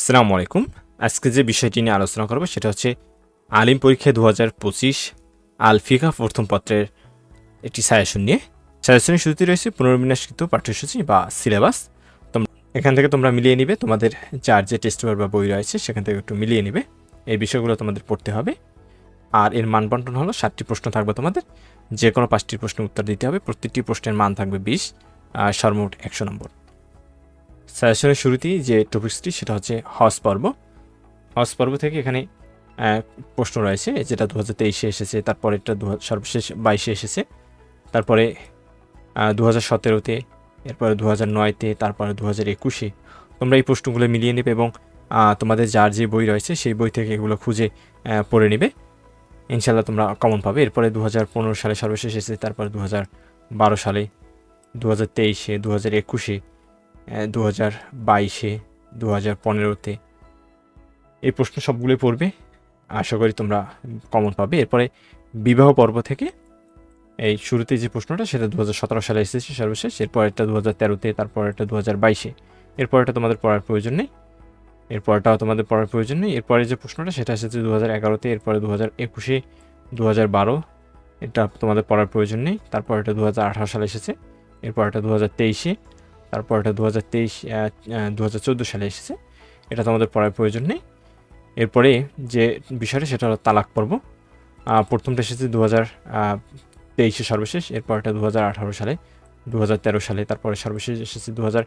আসসালামু আলাইকুম। আজকে যে বিষয়টি নিয়ে আলোচনা করব সেটা হচ্ছে আলিম পরীক্ষা দু হাজার পঁচিশ আলফিকা প্রথম পত্রের একটি সাজেশন নিয়ে। সাজেশনের শুরুতে রয়েছে পুনর্বিন্যাসকৃত পাঠ্যসূচি বা সিলেবাস তোমরা এখান থেকে তোমরা মিলিয়ে নিবে, তোমাদের যার যে টেস্ট পেপার বা বই রয়েছে সেখান থেকে একটু মিলিয়ে নিবে। এই বিষয়গুলো তোমাদের পড়তে হবে। আর এর মান বন্টন হলো ষাটটি প্রশ্ন থাকবে তোমাদের। যে কোনো পাঁচটি প্রশ্নের উত্তর দিতে হবে। প্রত্যেকটি প্রশ্নের মান থাকবে বিশ, আর সর্বমোট একশো নম্বর। সাজেশনের শুরুতেই যে টপিক্সটি সেটা হচ্ছে হজ পর্ব। হজ পর্ব থেকে এখানে প্রশ্ন রয়েছে যেটা দু হাজার তেইশে এসেছে, তারপরেরটা দু হাজার- সর্বশেষ বাইশে এসেছে, তারপরে দু হাজার সতেরোতে, এরপরে দু হাজার নয়তে, তারপরে দু হাজার একুশে। তোমরা এই প্রশ্নগুলো মিলিয়ে নেবে এবং তোমাদের যার যে বই রয়েছে সেই বই থেকে এগুলো খুঁজে পড়ে নেবে। ইনশাল্লাহ তোমরা কমন পাবে। এরপরে দু হাজার পনেরো সালে সর্বশেষ এসেছে, তারপরে দু হাজার বারো সালে দু হাজার তেইশে দু হাজার একুশে দু হাজার বাইশে দু হাজার পনেরোতে। এই প্রশ্ন সবগুলোই পড়বে। আশা করি তোমরা কমন পাবে। এরপরে বিবাহ পর্ব থেকে এই শুরুতে যে প্রশ্নটা, সেটা দু হাজার সতেরো সালে এসেছে সর্বশেষ। এরপরেরটা দু হাজার তেরোতে, তারপরেরটা দু হাজার বাইশে। এরপরেরটা তোমাদের পড়ার প্রয়োজন নেই। এরপরটাও তোমাদের পড়ার প্রয়োজন নেই। এরপরে যে প্রশ্নটা, সেটা এসেছে দু হাজার এগারোতে, এরপরে দু হাজার একুশে দু হাজার বারো। এটা তোমাদের পড়ার প্রয়োজন নেই। তারপরেটা দু হাজার আঠারো সালে এসেছে। এরপর এরপরটা দু হাজার তেইশে। তারপর এটা দু হাজার তেইশ দু হাজার চোদ্দ সালে এসেছে। এটা তো আমাদের পড়ার প্রয়োজন নেই। এরপরে যে বিষয়টা, সেটা হলো তালাক পর্ব। প্রথমটা এসেছে দু হাজার তেইশে সর্বশেষ এরপর এটা দু হাজার আঠারো সালে দু হাজার তেরো সালে, তারপরে সর্বশেষ এসেছে দু হাজার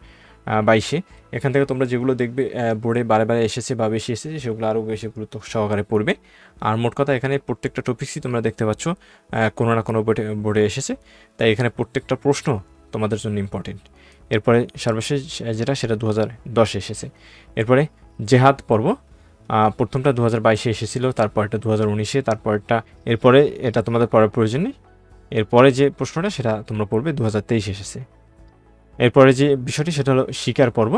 বাইশে। এখান থেকে তোমরা যেগুলো দেখবে বোর্ডে বারে বারে এসেছে বা বেশি এসেছে, সেগুলো আরও বেশি গুরুত্ব সহকারে পড়বে। আর মোট কথা, এখানে প্রত্যেকটা টপিক্সই তোমরা দেখতে পাচ্ছ কোনো না কোনো বোর্ডে এসেছে। তাই এখানে প্রত্যেকটা প্রশ্ন তোমাদের জন্য ইম্পর্টেন্ট এরপরে সর্বশেষ যেটা, সেটা দু হাজার দশে এসেছে। এরপরে জেহাদ পর্ব প্রথমটা দু হাজার বাইশে এসেছিল, তারপরটা দু হাজার উনিশে, তারপরটা এরপরে এটা তোমাদের পড়ার প্রয়োজন নেই। এরপরে যে প্রশ্নটা, সেটা তোমরা পড়বে দু হাজার তেইশে এসেছে। এরপরে যে বিষয়টি, সেটা হলো শিকার পর্ব।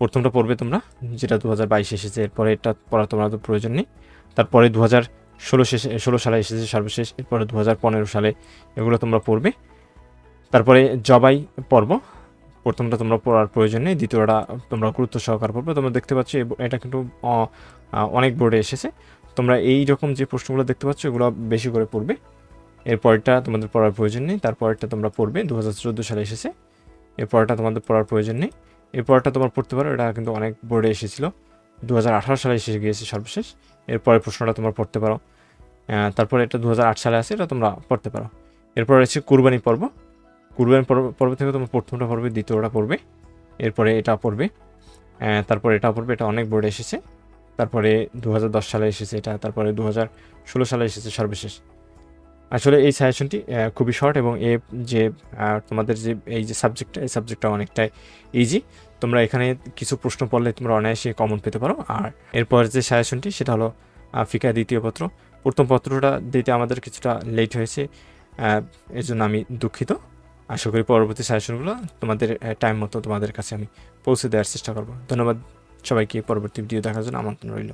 প্রথমটা পড়বে তোমরা, যেটা দু হাজার বাইশে এসেছে, এরপরে এটা পড়া তোমার তো প্রয়োজন নেই। তারপরে দু হাজার ষোলো শেষে, ষোলো সালে এসেছে সর্বশেষ, এরপরে দু হাজার পনেরো সালে এগুলো তোমরা পড়বে। তারপরে জবাই পর্ব প্রথমটা তোমরা পড়ার প্রয়োজন নেই, দ্বিতীয়টা তোমরা গুরুত্ব সহকার পড়বে। তোমরা দেখতে পাচ্ছ এটা কিন্তু অনেক বোর্ডে এসেছে। তোমরা এই রকম যে প্রশ্নগুলো দেখতে পাচ্ছ, এগুলো বেশি করে পড়বে। এরপরটা তোমাদের পড়ার প্রয়োজন নেই, তারপরটা তোমরা পড়বে দু হাজার চোদ্দ সালে এসেছে। এরপরটা তোমাদের পড়ার প্রয়োজন নেই। এরপরটা তোমরা পড়তে পারো, এটা কিন্তু অনেক বোর্ডে এসেছিল। দু হাজার আঠারো সালে এসে গিয়েছে সর্বশেষ। এরপরের প্রশ্নটা তোমরা পড়তে পারো। তারপরে এটা দু হাজার আট সালে আছে, এটা তোমরা পড়তে পারো। এরপর রয়েছে কুরবানি পর্ব। কুরবানি পর্ব থেকে তোমার প্রথমটা পড়বে দ্বিতীয়টা পড়বে। এরপরে এটা পড়বে। তারপরে এটা পড়বে, এটা অনেক বোর্ডে এসেছে। তারপরে দু হাজার দশ সালে এসেছে এটা, তারপরে দু হাজার ষোলো সালে এসেছে সর্বশেষ। আসলে এই সাজেশনটি খুবই শর্ট এবং এ যে তোমাদের যে, এই যে সাবজেক্টটা এই সাবজেক্টটা অনেকটাই ইজি তোমরা এখানে কিছু প্রশ্ন পড়লে তোমরা অনায়াসে কমন পেতে পারো। আর এরপর যে সাজেশনটি সেটা হলো ফিকা দ্বিতীয় পত্র। প্রথম পত্রটা দিতে আমাদের কিছুটা লেট হয়েছে। এর জন্য আমি দুঃখিত। আশা করি পরবর্তী সাজেশনগুলো তোমাদের টাইম মতো তোমাদের কাছে আমি পৌঁছে দেওয়ার চেষ্টা করব। ধন্যবাদ সবাইকে। পরবর্তী ভিডিও দেখার জন্য আমন্ত্রণ রইল।